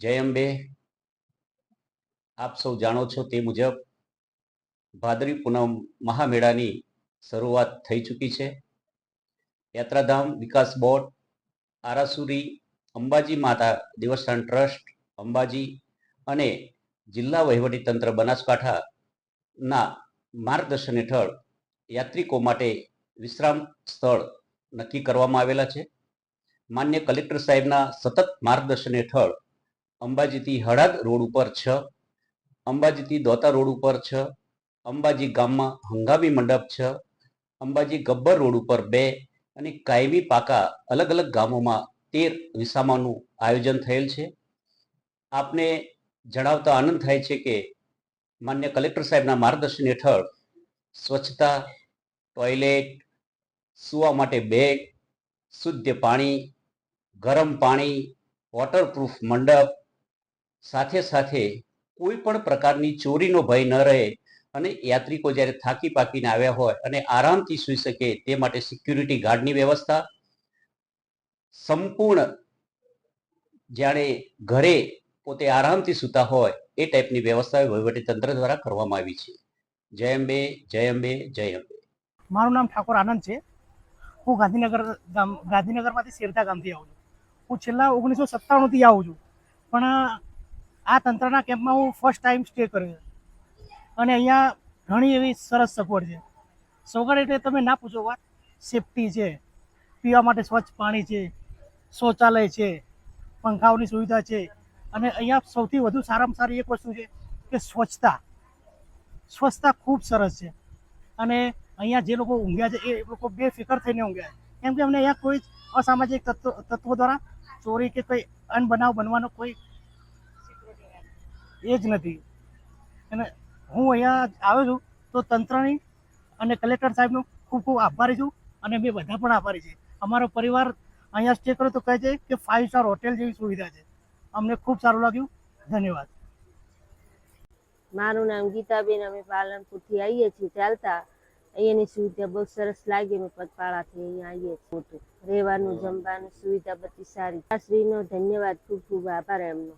જય અંબે. આપ સૌ જાણો છો તે મુજબ ભાદરી પૂનમ મહામેળાની શરૂઆત થઈ ચૂકી છે. યાત્રાધામ વિકાસ બોર્ડ, આરાસુરી, અંબાજી માતા દેવસ્થાન ટ્રસ્ટ, અંબાજી અને જિલ્લા વહીવટીતંત્ર બનાસકાંઠાના માર્ગદર્શન હેઠળ યાત્રિકો માટે વિશ્રામ સ્થળ નક્કી કરવામાં આવેલા છે. માન્ય કલેક્ટર સાહેબના સતત માર્ગદર્શન હેઠળ અંબાજીથી હળદ રોડ ઉપર છ, અંબાજીથી દોતા રોડ ઉપર છ, અંબાજી ગામમાં હંગામી મંડપ છ, અંબાજી ગબ્બર રોડ ઉપર બે અને કાયમી પાકા અલગ અલગ ગામોમાં તેર વિસામાનું આયોજન થયેલ છે. આપને જણાવતા આનંદ થાય છે કે માન્ય કલેક્ટર સાહેબના માર્ગદર્શન હેઠળ સ્વચ્છતા, ટોયલેટ, સૂવા માટે બેગ શુદ્ધ પાણી, ગરમ પાણી વોટરપ્રૂફ મંડપ સાથે સાથે કોઈ પણ પ્રકારની ચોરીનો ભય ન રહે અને યાત્રિકો જ્યારે થાકી પાકીને આવ્યા હોય અને આરામથી સૂઈ શકે તે માટે સિક્યુરિટી ગાર્ડની વ્યવસ્થા, સંપૂર્ણ જાણે ઘરે પોતે આરામથી સૂતા હોય એ ટાઈપની વ્યવસ્થા વહીવટીતંત્ર દ્વારા કરવામાં આવી છે. જય અંબે જય અંબે જય અંબે. મારું નામ ઠાકોર આનંદ છે. હું ગાંધીનગર ગામ, ગાંધીનગરમાંથી શેરતા ગામથી આવું છું. હું છેલ્લા ઓગણીસો સત્તાણુંથી આવું છું. પણ આ તંત્રના કેમ્પમાં હું ફર્સ્ટ ટાઈમ સ્ટે કર્યો અને અહીંયા ઘણી એવી સરસ સગવડ છે. સગવડ એટલે તમે ના પૂછો વાત. સેફટી છે. પીવા માટે સ્વચ્છ પાણી છે. શૌચાલય છે. પંખાઓની સુવિધા છે. અને અહીંયા સૌથી વધુ સારામાં સારી એક વસ્તુ છે કે સ્વચ્છતા. સ્વચ્છતા ખૂબ સરસ છે. અને અહીંયા જે લોકો ઊંઘ્યા છે, એ લોકો બેફિકર થઈને ઊંઘ્યા છે. કેમ કે અમને અહીંયા કોઈ અસામાજિક તત્વો તત્વો દ્વારા ચોરી કે કોઈ અનબનાવ બનવાનો કોઈ એ જ નથી. અને હું અહીંયા આવ્યો છું, તો તંત્રની અને કલેક્ટર સાહેબનો ખૂબ ખૂબ આભારી છું અને મેં બધા પણ આભારી છે. અમારો પરિવાર અહીંયા સ્ટે કર્યો તો કહે છે કે ફાઇવ સ્ટાર હોટેલ જેવી સુવિધા છે. અમને ખૂબ સારું લાગ્યું. ધન્યવાદ. મારું નામ ગીતાબેન, અમે પાલનપુરથી આવીએ છીએ ચાલતા. અહીંયાની સુવિધા બહુ સરસ લાગી, અમે પગપાળાથી અહીંયા આવીએ છીએ. રહેવાનું, જમવાનું સુવિધા બધી સારી. શ્રીનો ધન્યવાદ, ખૂબ ખૂબ આભાર એમનો.